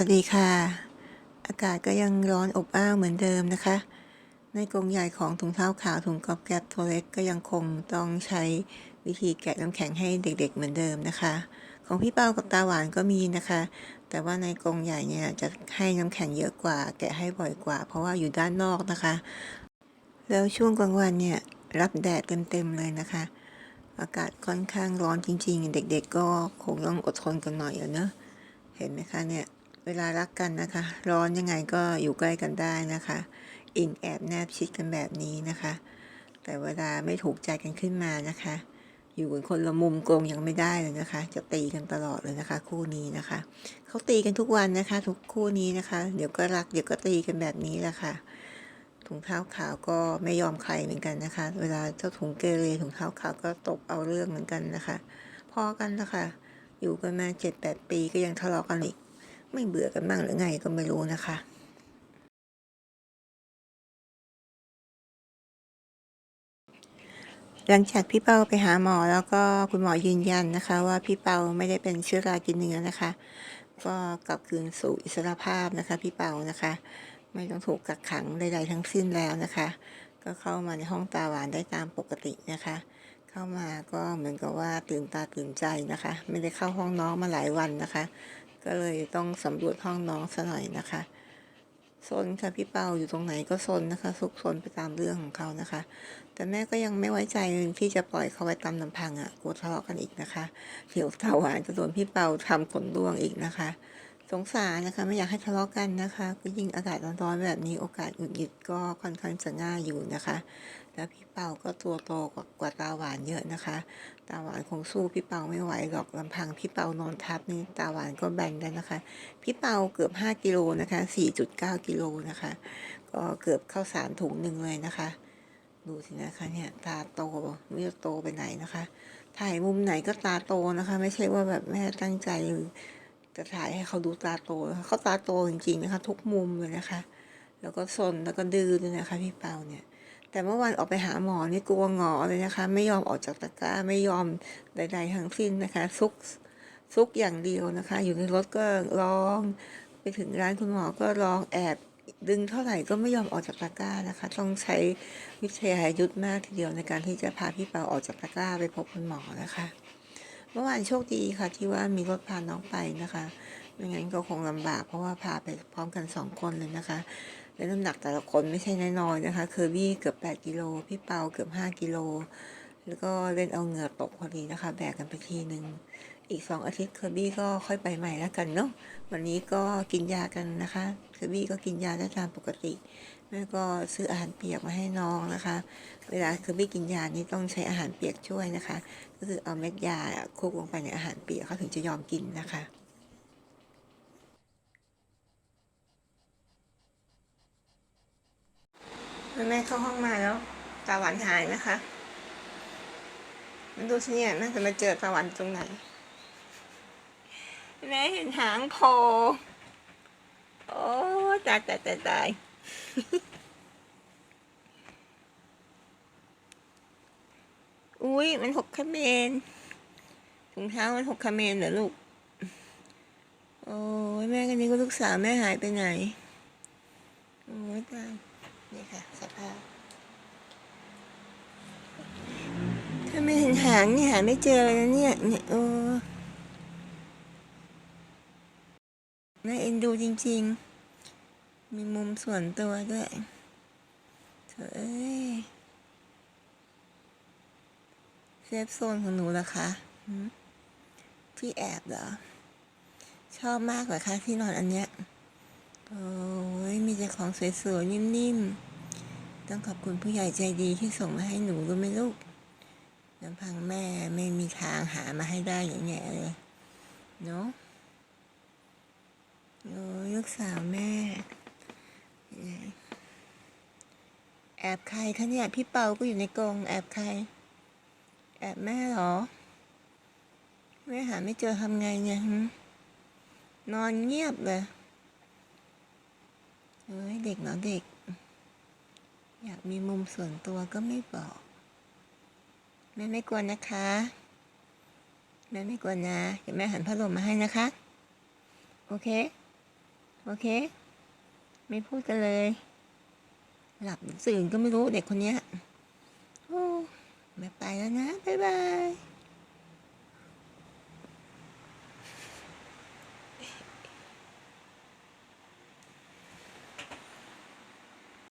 วัสดีค่ะ อากาศก็ยังร้อนอบอ้าวเหมือนเดิมนะคะ ในกรงใหญ่ของถุงเท้าขาวถุงกอบแกบตัวเล็กก็ยังคงต้องใช้วิธีแกะน้ำแข็งให้เด็ก ๆ เหมือนเดิมนะคะ ของพี่เป้ากับตาหวานก็มีนะคะ แต่ว่าในกรงใหญ่เนี่ยจะให้น้ำแข็งเยอะกว่า แกะให้บ่อยกว่า เพราะว่าอยู่ด้านนอกนะคะ แล้วช่วงกลางวันเนี่ยรับแดดเต็มๆเลยนะคะ อากาศค่อนข้างร้อนจริง ๆ เด็ก ๆ ก็คงต้องอดทนกันหน่อยอะเนอะเห็นไหมคะเนี่ย เวลารักกันนะคะ ร้อนยังไงก็อยู่ใกล้กันได้นะคะ อิงแอบแนบชิดกันแบบนี้นะคะ แต่เวลาไม่ถูกใจกันขึ้นมานะคะ อยู่กันคนละมุมกงยังไม่ได้เลยนะคะ จะตีกันตลอดเลยนะคะ คู่นี้นะคะเขาตีกันทุกวันนะคะ ทุกคู่นี้นะคะ เดี๋ยวก็รักเดี๋ยวก็ตีกันแบบนี้แหละค่ะถุงเท้าขาวก็ไม่ยอมใครเหมือนกันนะคะ เวลาเจ้าถุงเกเรถุงเท้าขาวก็ตบเอาเรื่องเหมือนกันนะคะ พอกันนะคะ อยู่กันมาเจ็ดแปดปีก็ยังทะเลาะกันอีก ไม่เบื่อกันบ้างหรือไงก็ไม่รู้นะคะหลังจากพี่เปาไปหาหมอแล้วก็คุณหมอยืนยันนะคะ ว่าพี่เปาไม่ได้เป็นเชื้อรากินเนื้อนะคะ ก็กลับคืนสู่อิสรภาพนะคะ พี่เปานะคะ ไม่ต้องถูกกักขังใดๆทั้งสิ้นแล้วนะคะ ก็เข้ามาในห้องตาหวานได้ตามปกตินะคะ เข้ามาก็เหมือนกับว่าตื่นตาตื่นใจนะคะ ไม่ได้เข้าห้องน้องมาหลายวันนะคะ ก็เลยต้องสำรวจห้องน้องซะหน่อยนะคะซนค่ะพี่เปาอยู่ตรงไหนก็ซนนะคะซุกซนไปตามเรื่องของเขานะคะ แต่แม่ก็ยังไม่ไว้ใจที่จะปล่อยเขาไว้ตามลำพังอะกลัวทะเลาะกันอีกนะคะเดี๋ยวตาหวานจะโดนพี่เปาทำขนร่วงอีกนะคะ สงสารนะคะ ไม่อยากให้ทะเลาะกันนะคะ ก็ยิ่งอากาศร้อนๆแบบนี้โอกาสหงุดหงิดก็ค่อนข้างจะง่ายอยู่นะคะ แล้วพี่เปาก็ตัวโตกว่ากว่าตาหวานเยอะนะคะ ตาหวานคงสู้พี่เปาไม่ไหวหรอกลำพังพี่เปานอนทับนี่ตาหวานก็แบ่งกันนะคะ พี่เปาเกือบ 5กิโลนะคะ4.9กิโลนะคะ ก็เกือบเข้าสารถุงหนึ่งเลยนะคะ ดูสินะคะเนี่ยตาโตไม่รู้จะโตไปไหนนะคะ ถ่ายมุมไหนก็ตาโตนะคะ ไม่ใช่ว่าแบบแม่ตั้งใจ จะถ่ายให้เขาดูตาโตเขาตาโตจริงๆนะคะ ทุกมุมเลยนะคะ แล้วก็ซนแล้วก็ดื้อด้วยนะคะพี่เปาเนี่ย แต่เมื่อวานออกไปหาหมอนี่กลัวงอเลยนะคะ ไม่ยอมออกจากตะกร้าไม่ยอมใด ๆ ทั้งสิ้นนะคะ ซุกซุกอย่างเดียวนะคะ อยู่ในรถก็ร้อง ไปถึงร้านคุณหมอก็ร้องแอบดึงเท่าไหร่ก็ไม่ยอมออกจากตะกร้านะคะ ต้องใช้วิทยายุทธมากทีเดียวในการที่จะพาพี่เปาออกจากตะกร้าไปพบคุณหมอนะคะ มื่อวานโชคดีค่ะที่ว่ามีรถพาน้องไปนะคะ ไม่งั้นก็คงลำบากเพราะว่าพาไปพร้อมกันสองคนเลยนะคะ และน้ำหนักแต่ละคนไม่ใช่น้อยๆนะคะ เคอร์บี้เกือบ8กิโล พี่เปาเกือบ5กิโล แล้วก็เล่นเอาเหงื่อตกพอดีนะคะ แบกกันไปทีหนึ่ง อีกสองอาทิตย์เคอร์บี้ก็ค่อยไปใหม่แล้วกันเนาะวันนี้ก็กินยากันนะคะเคอร์บี้ก็กินยาได้ตามปกติแม่ก็ซื้ออาหารเปียกมาให้น้องนะคะ เวลาเคอร์บี้กินยานี่ต้องใช้อาหารเปียกช่วยนะคะ ก็คือเอาเม็ดยาคลุกลงไปในอาหารเปียกเขาถึงจะยอมกินนะคะแม่เข้าห้องมาแล้วตาหวานหายนะคะ มันดูสิเนี่ยน่าจะมาเจอตาหวานตรงไหน แม่เห็นหางโผล่โอ้ตายตายตายตายอุ้ยมันหกขเมนถุงเท้ามันหกขเมนเหรอลูก โอ้ยแม่กันนี้ก็ลูกสาวแม่หายไปไหน โอ้ยตายนี่ค่ะสภาพถ้าไม่เห็นหางนี่หาไม่เจอเลยนะเนี่ยเนี่ยโอ้ น่าเอ็นดูจริง ๆ มีมุมส่วนตัวด้วยเถอะเอ้ยเซฟโซนของหนูล่ะคะที่แอบเหรอ ชอบมากเหรอคะที่นอนอันเนี้ย โอ้ยมีแต่ของสวยๆ นิ่มๆ ต้องขอบคุณผู้ใหญ่ใจดีที่ส่งมาให้หนูรู้ไหมลูกลำพังแม่ไม่มีทางหามาให้ได้อย่างเงี้ยเลย เนาะ กสาวแม่ แอบใครคะเนี่ย พี่เปาก็อยู่ในกรงแอบใคร แอบแม่หรอ แม่หาไม่เจอทำไงเนี่ยนอนเงียบเลยเฮ้ยเด็กเนาะเด็ก อยากมีมุมส่วนตัวก็ไม่บอก แม่ไม่กลัวนะคะ แม่ไม่กลัวนนะเดี๋ยวแม่หันพัดลมมาให้นะคะ โอเค โอเค ไม่พูดกันเลย หลับสื่นก็ไม่รู้เด็กคนเนี้ยโอ้ไม่ไปแล้วนะ บ๊ายบาย